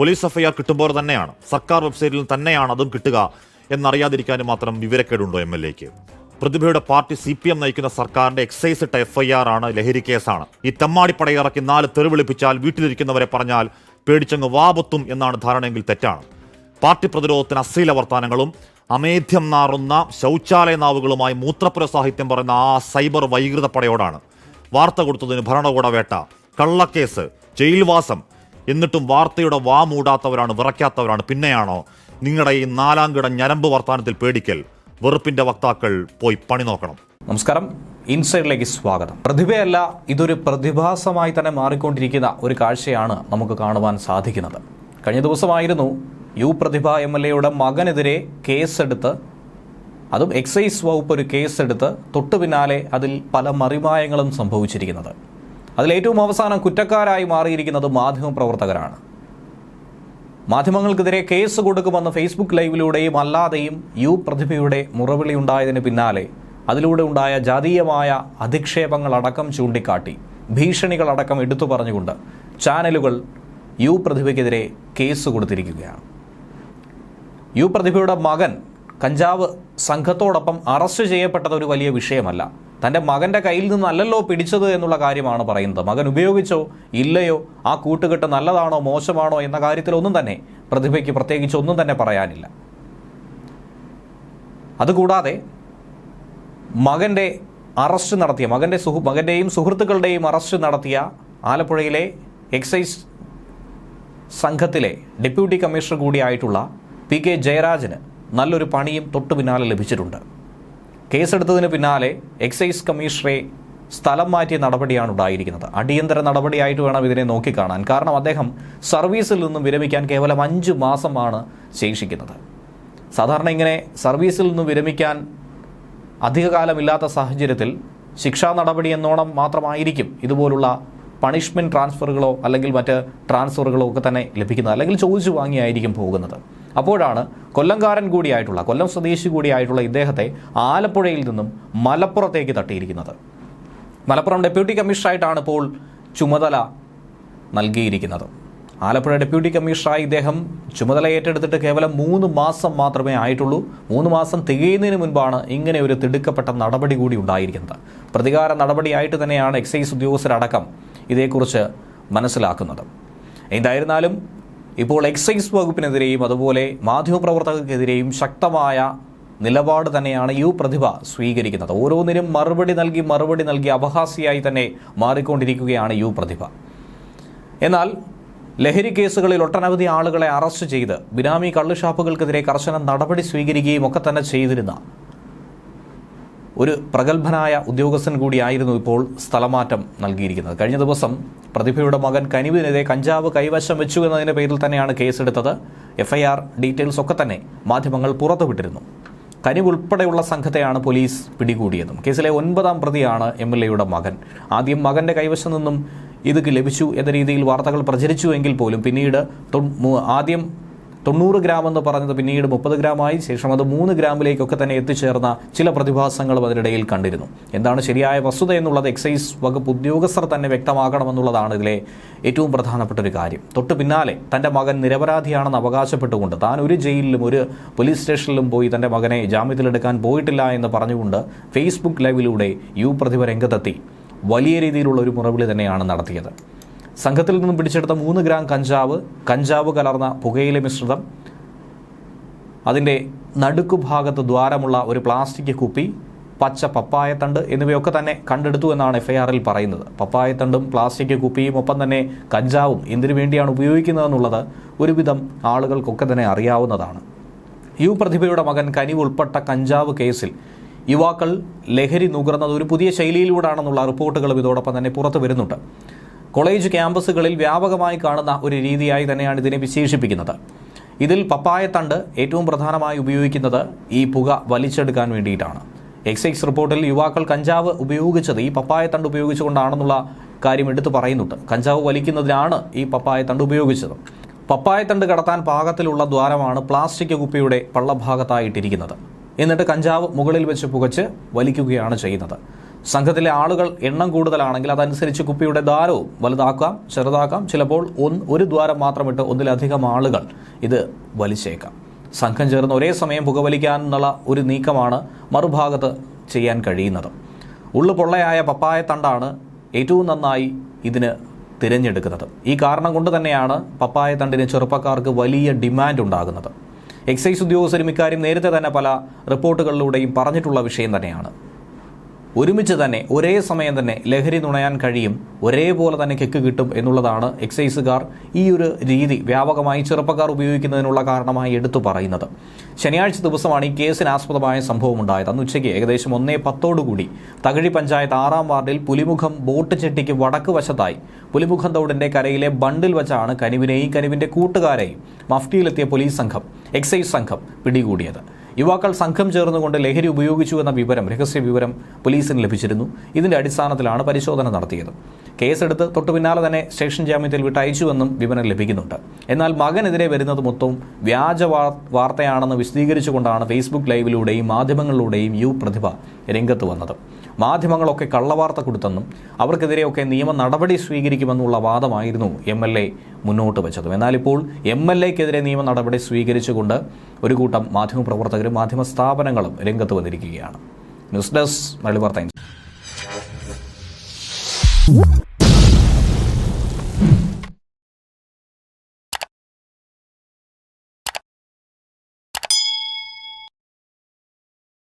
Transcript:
Police FIR കിട്ടുമ്പോൾ തന്നെയാണ്. സർക്കാർ വെബ്സൈറ്റിൽ തന്നെയാണ് അതും കിട്ടുക എന്നറിയാതിരിക്കാനും മാത്രം വിവരക്കേടുണ്ടോ എം എൽ എക്ക്? പ്രതിഭയുടെ പാർട്ടി സി പി എം നയിക്കുന്ന സർക്കാരിന്റെ എക്സൈസ് ഇട്ട എഫ്ഐആർ ആണ് ലഹരി കേസാണ്. ഈ തെമ്മാടിപ്പടയിറക്കി നാല് തെറിവിളിപ്പിച്ചാൽ വീട്ടിലിരിക്കുന്നവരെ പറഞ്ഞാൽ പേടിച്ചങ്ങ് വാപത്തും എന്നാണ് ധാരണയെങ്കിൽ തെറ്റാണ്. പാർട്ടി പ്രതിരോധത്തിന് അശ്ലീല വർത്താനങ്ങളും അമേധ്യം നാറുന്ന ശൗചാലയ നാവുകളുമായി മൂത്രപ്പുര സാഹിത്യം പറയുന്ന ആ സൈബർ വൈകൃത പടയോടാണ് വാർത്ത കൊടുത്തതിന് ഭരണകൂട വേട്ട. കള്ളക്കേസ് ജയിൽവാസം എന്നിട്ടും വാർത്തയുടെ വാ മൂടാത്തവരാണ് വിറയ്ക്കാത്തവരാണ്. പിന്നെയാണോ? നിങ്ങളുടെ ഈ നാലാം കിട ഞരമ്പ് വർത്താനത്തിൽ പേടിക്കൽ. വെറുപ്പിന്റെ വക്താക്കൾ പോയി പണി നോക്കണം. നമസ്കാരം. ഇൻസൈഡിലേക്ക് സ്വാഗതം. പ്രതിഭയല്ല ഇതൊരു പ്രതിഭാസമായി തന്നെ മാറിക്കൊണ്ടിരിക്കുന്ന ഒരു കാഴ്ചയാണ് നമുക്ക് കാണുവാൻ സാധിക്കുന്നത്. കഴിഞ്ഞ ദിവസമായിരുന്നു യു പ്രതിഭ എം എൽ എയുടെ മകനെതിരെ കേസെടുത്ത് അതും എക്സൈസ് വകുപ്പ് ഒരു കേസെടുത്ത് തൊട്ടു പിന്നാലെ അതിൽ പല മറിമായങ്ങളും സംഭവിച്ചിരിക്കുന്നത്. അതിൽ ഏറ്റവും അവസാനം കുറ്റക്കാരായി മാറിയിരിക്കുന്നത് മാധ്യമപ്രവർത്തകരാണ് മാധ്യമങ്ങൾക്കെതിരെ കേസ് കൊടുക്കുമെന്ന് ഫേസ്ബുക്ക് ലൈവിലൂടെയും അല്ലാതെയും യു പ്രതിഭയുടെ മുറവിളി ഉണ്ടായതിന് പിന്നാലെ അതിലൂടെ ഉണ്ടായ ജാതീയമായ അധിക്ഷേപങ്ങളടക്കം ചൂണ്ടിക്കാട്ടി ഭീഷണികളടക്കം എടുത്തു പറഞ്ഞുകൊണ്ട് ചാനലുകൾ യു പ്രതിഭയ്ക്കെതിരെ കേസ് കൊടുത്തിരിക്കുകയാണ്. യു പ്രതിഭയുടെ മകൻ കഞ്ചാവ് സംഘത്തോടൊപ്പം അറസ്റ്റ് ചെയ്യപ്പെട്ടത് ഒരു വലിയ വിഷയമല്ല. തന്റെ മകന്റെ കയ്യിൽ നിന്നല്ലല്ലോ പിടിച്ചത് എന്നുള്ള കാര്യമാണ് പറയുന്നത്. മകൻ ഉപയോഗിച്ചോ ഇല്ലയോ ആ കൂട്ടുകെട്ട് നല്ലതാണോ മോശമാണോ എന്ന കാര്യത്തിലൊന്നും തന്നെ പ്രതിഭയ്ക്ക് പ്രത്യേകിച്ച് ഒന്നും തന്നെ പറയാനില്ല. അതുകൂടാതെ മകന്റെ അറസ്റ്റ് നടത്തിയ മകന്റെ സുഹൃ മകന്റെയും സുഹൃത്തുക്കളുടെയും അറസ്റ്റ് നടത്തിയ ആലപ്പുഴയിലെ എക്സൈസ് സംഘത്തിലെ ഡെപ്യൂട്ടി കമ്മീഷണർ കൂടിയായിട്ടുള്ള പി കെ ജയരാജന് നല്ലൊരു പണിയും തൊട്ടു പിന്നാലെ ലഭിച്ചിട്ടുണ്ട്. കേസെടുത്തതിന് പിന്നാലെ എക്സൈസ് കമ്മീഷണറെ സ്ഥലം മാറ്റിയ നടപടിയാണ് ഉണ്ടായിരിക്കുന്നത്. അടിയന്തര നടപടിയായിട്ട് വേണം ഇതിനെ നോക്കിക്കാണാൻ. കാരണം അദ്ദേഹം സർവീസിൽ നിന്നും വിരമിക്കാൻ കേവലം അഞ്ച് മാസമാണ് ശേഷിക്കുന്നത്. സാധാരണ ഇങ്ങനെ സർവീസിൽ നിന്നും വിരമിക്കാൻ അധികകാലമില്ലാത്ത സാഹചര്യത്തിൽ ശിക്ഷാ നടപടി എന്നോണം മാത്രമായിരിക്കും ഇതുപോലുള്ള പണിഷ്മെന്റ് ട്രാൻസ്ഫറുകളോ അല്ലെങ്കിൽ മറ്റ് ട്രാൻസ്ഫറുകളോ ഒക്കെ തന്നെ ലഭിക്കുന്നത്. അല്ലെങ്കിൽ ചോദിച്ചു വാങ്ങിയായിരിക്കും പോകുന്നത്. അപ്പോഴാണ് കൊല്ലംകാരൻ കൂടിയായിട്ടുള്ള കൊല്ലം സ്വദേശി കൂടിയായിട്ടുള്ള ഇദ്ദേഹത്തെ ആലപ്പുഴയിൽ നിന്നും മലപ്പുറത്തേക്ക് തട്ടിയിരിക്കുന്നത്. മലപ്പുറം ഡെപ്യൂട്ടി കമ്മീഷണറായിട്ടാണ് ഇപ്പോൾ ചുമതല നൽകിയിരിക്കുന്നത്. ആലപ്പുഴ ഡെപ്യൂട്ടി കമ്മീഷണറായി ഇദ്ദേഹം ചുമതല ഏറ്റെടുത്തിട്ട് കേവലം മൂന്ന് മാസം മാത്രമേ ആയിട്ടുള്ളൂ. മൂന്ന് മാസം തികയുന്നതിന് മുൻപാണ് ഇങ്ങനെ ഒരു തിടുക്കപ്പെട്ട നടപടി കൂടി ഉണ്ടായിരിക്കുന്നത്. പ്രതികാര നടപടിയായിട്ട് തന്നെയാണ് എക്സൈസ് ഉദ്യോഗസ്ഥരടക്കം ഇതേക്കുറിച്ച് മനസ്സിലാക്കുന്നത്. എന്തായിരുന്നാലും ഇപ്പോൾ എക്സൈസ് വകുപ്പിനെതിരെയും അതുപോലെ മാധ്യമപ്രവർത്തകർക്കെതിരെയും ശക്തമായ നിലപാട് തന്നെയാണ് യു പ്രതിഭ സ്വീകരിക്കുന്നത്. ഓരോന്നിനും മറുപടി നൽകി മറുപടി നൽകി അപഹാസിയായി തന്നെ മാറിക്കൊണ്ടിരിക്കുകയാണ് യു പ്രതിഭ. എന്നാൽ ലഹരി കേസുകളിൽ ഒട്ടനവധി ആളുകളെ അറസ്റ്റ് ചെയ്ത് ബിനാമി കള്ളുഷാപ്പുകൾക്കെതിരെ കർശന നടപടി സ്വീകരിക്കുകയും ഒക്കെ തന്നെ ചെയ്തിരുന്ന ഒരു പ്രഗത്ഭനായ ഉദ്യോഗസ്ഥൻ കൂടിയായിരുന്നു ഇപ്പോൾ സ്ഥലമാറ്റം നൽകിയിരിക്കുന്നത്. കഴിഞ്ഞ ദിവസം പ്രതിഭയുടെ മകൻ കനിവിനെതിരെ കഞ്ചാവ് കൈവശം വെച്ചു എന്നതിന്റെ പേരിൽ തന്നെയാണ് കേസെടുത്തത്. എഫ്ഐആർ ഡീറ്റെയിൽസ് ഒക്കെ തന്നെ മാധ്യമങ്ങൾ പുറത്തുവിട്ടിരുന്നു. കനിവ് ഉൾപ്പെടെയുള്ള സംഘത്തെയാണ് പോലീസ് പിടികൂടിയതും. കേസിലെ ഒൻപതാം പ്രതിയാണ് എം എൽ എയുടെ മകൻ. ആദ്യം മകന്റെ കൈവശം നിന്നും ഇത് ലഭിച്ചു എന്ന രീതിയിൽ വാർത്തകൾ പ്രചരിച്ചുവെങ്കിൽ പോലും പിന്നീട് ആദ്യം തൊണ്ണൂറ് ഗ്രാം എന്ന് പറഞ്ഞത് പിന്നീട് മുപ്പത് ഗ്രാമായി ശേഷം അത് മൂന്ന് ഗ്രാമിലേക്കൊക്കെ തന്നെ എത്തിച്ചേർന്ന ചില പ്രതിഭാസങ്ങളും അതിനിടയിൽ കണ്ടിരുന്നു. എന്താണ് ശരിയായ വസ്തുത എന്നുള്ളത് എക്സൈസ് വകുപ്പ് ഉദ്യോഗസ്ഥർ തന്നെ വ്യക്തമാക്കണമെന്നുള്ളതാണ് ഇതിലെ ഏറ്റവും പ്രധാനപ്പെട്ട ഒരു കാര്യം. തൊട്ട് പിന്നാലെ തന്റെ മകൻ നിരപരാധിയാണെന്ന് അവകാശപ്പെട്ടുകൊണ്ട് താൻ ഒരു ജയിലിലും ഒരു പോലീസ് സ്റ്റേഷനിലും പോയി തന്റെ മകനെ ജാമ്യത്തിലെടുക്കാൻ പോയിട്ടില്ല എന്ന് പറഞ്ഞുകൊണ്ട് ഫേസ്ബുക്ക് ലൈവിലൂടെ യു പ്രതിഭ രംഗത്തെത്തി. വലിയ രീതിയിലുള്ള ഒരു മുറവിളി തന്നെയാണ് നടത്തിയത്. സംഘത്തിൽ നിന്നും പിടിച്ചെടുത്ത മൂന്ന് ഗ്രാം കഞ്ചാവ് കഞ്ചാവ് കലർന്ന പുകയില മിശ്രിതം അതിന്റെ നടുക്കു ഭാഗത്ത് ദ്വാരമുള്ള ഒരു പ്ലാസ്റ്റിക് കുപ്പി പച്ച പപ്പായത്തണ്ട് എന്നിവയൊക്കെ തന്നെ കണ്ടെടുത്തു എന്നാണ് എഫ്ഐആറിൽ പറയുന്നത്. പപ്പായത്തണ്ടും പ്ലാസ്റ്റിക് കുപ്പിയും ഒപ്പം തന്നെ കഞ്ചാവും എന്തിനു വേണ്ടിയാണ് ഉപയോഗിക്കുന്നതെന്നുള്ളത് ഒരുവിധം ആളുകൾക്കൊക്കെ തന്നെ അറിയാവുന്നതാണ്. യു പ്രതിഭയുടെ മകൻ കനിവ് ഉൾപ്പെട്ട കഞ്ചാവ് കേസിൽ യുവാക്കൾ ലഹരി നുകർന്നത് ഒരു പുതിയ ശൈലിയിലൂടെയാണെന്നുള്ള റിപ്പോർട്ടുകളും ഇതോടൊപ്പം തന്നെ പുറത്തു വരുന്നുണ്ട്. കോളേജ് ക്യാമ്പസുകളിൽ വ്യാപകമായി കാണുന്ന ഒരു രീതിയായി തന്നെയാണ് ഇതിനെ വിശേഷിപ്പിക്കുന്നത്. ഇതിൽ പപ്പായത്തണ്ട് ഏറ്റവും പ്രധാനമായി ഉപയോഗിക്കുന്നത് ഈ പുക വലിച്ചെടുക്കാൻ വേണ്ടിയിട്ടാണ്. എക്സൈസ് റിപ്പോർട്ടിൽ യുവാക്കൾ കഞ്ചാവ് ഉപയോഗിച്ചത് ഈ പപ്പായത്തണ്ട് ഉപയോഗിച്ചുകൊണ്ടാണെന്നുള്ള കാര്യം എടുത്തു പറയുന്നുണ്ട്. കഞ്ചാവ് വലിക്കുന്നതിനാണ് ഈ പപ്പായത്തണ്ട് ഉപയോഗിച്ചത്. പപ്പായത്തണ്ട് കടത്താൻ പാകത്തിലുള്ള ദ്വാരമാണ് പ്ലാസ്റ്റിക് കുപ്പിയുടെ പള്ളഭാഗത്തായിട്ടിരിക്കുന്നത്. എന്നിട്ട് കഞ്ചാവ് മുകളിൽ വെച്ച് പുകച്ച് വലിക്കുകയാണ് ചെയ്യുന്നത്. സംഘത്തിലെ ആളുകൾ എണ്ണം കൂടുതലാണെങ്കിൽ അതനുസരിച്ച് കുപ്പിയുടെ ദ്വാരവും വലുതാക്കാം ചെറുതാക്കാം. ചിലപ്പോൾ ഒരു ദ്വാരം മാത്രമിട്ട് ഒന്നിലധികം ആളുകൾ ഇത് വലിച്ചേക്കാം. സംഘം ചേർന്ന് ഒരേ സമയം പുകവലിക്കാനുള്ള ഒരു നീക്കമാണ് മറുഭാഗത്ത് ചെയ്യാൻ കഴിയുന്നത്. ഉള്ളു പൊള്ളയായ പപ്പായ തണ്ടാണ് ഏറ്റവും നന്നായി ഇതിന് തിരഞ്ഞെടുക്കുന്നത്. ഈ കാരണം കൊണ്ട് തന്നെയാണ് പപ്പായ തണ്ടിന് ചെറുപ്പക്കാർക്ക് വലിയ ഡിമാൻഡ് ഉണ്ടാകുന്നത്. എക്സൈസ് ഉദ്യോഗസ്ഥരും ഇക്കാര്യം നേരത്തെ തന്നെ പല റിപ്പോർട്ടുകളിലൂടെയും പറഞ്ഞിട്ടുള്ള വിഷയം തന്നെയാണ്. ഒരുമിച്ച് തന്നെ ഒരേ സമയം തന്നെ ലഹരി നുണയാൻ കഴിയും ഒരേപോലെ തന്നെ കെക്ക് കിട്ടും എന്നുള്ളതാണ് എക്സൈസുകാർ ഈ ഒരു രീതി വ്യാപകമായി ചെറുപ്പക്കാർ ഉപയോഗിക്കുന്നതിനുള്ള കാരണമായി എടുത്തു പറയുന്നത്. ശനിയാഴ്ച ദിവസമാണ് ഈ കേസിനാസ്പദമായ സംഭവം ഉണ്ടായത് അന്ന് ഉച്ചയ്ക്ക് ഏകദേശം ഒന്നേ പത്തോടുകൂടി തകഴി പഞ്ചായത്ത് ആറാം വാർഡിൽ പുലിമുഖം ബോട്ട് ചെട്ടിക്ക് വടക്ക് വശത്തായി പുലിമുഖം തോടിന്റെ കരയിലെ ബണ്ടിൽ വച്ചാണ് കനിവിനെയും കനിവിന്റെ കൂട്ടുകാരെയും മഫ്റ്റിയിലെത്തിയ പോലീസ് സംഘം എക്സൈസ് സംഘം പിടികൂടിയത്. യുവാക്കൾ സംഘം ചേർന്നുകൊണ്ട് ലഹരി ഉപയോഗിച്ചു എന്ന വിവരം രഹസ്യ വിവരം പോലീസിന് ലഭിച്ചിരുന്നു. ഇതിന്റെ അടിസ്ഥാനത്തിലാണ് പരിശോധന നടത്തിയത്. കേസെടുത്ത് തൊട്ടു പിന്നാലെ തന്നെ സ്റ്റേഷൻ ജാമ്യത്തിൽ വിട്ടയച്ചുവെന്നും വിവരം ലഭിക്കുന്നുണ്ട്. എന്നാൽ മകനെതിരെ വരുന്നത് മൊത്തവും വ്യാജ വാർ- വാർത്തയാണെന്ന് വിശദീകരിച്ചുകൊണ്ടാണ് ഫേസ്ബുക്ക് ലൈവിലൂടെയും മാധ്യമങ്ങളിലൂടെയും യു പ്രതിഭ രംഗത്ത് വന്നത്. മാധ്യമങ്ങളൊക്കെ കള്ളവാർത്ത കൊടുത്തെന്നും അവർക്കെതിരെയൊക്കെ നിയമ നടപടി സ്വീകരിക്കുമെന്നുള്ള വാദമായിരുന്നു എം എൽ എ മുന്നോട്ട് വെച്ചത്. എന്നാലിപ്പോൾ എം എൽ എക്കെതിരെ നിയമ നടപടി സ്വീകരിച്ചുകൊണ്ട് ഒരു കൂട്ടം മാധ്യമപ്രവർത്തകരും മാധ്യമ സ്ഥാപനങ്ങളും രംഗത്ത് വന്നിരിക്കുകയാണ്. News desk Malayali times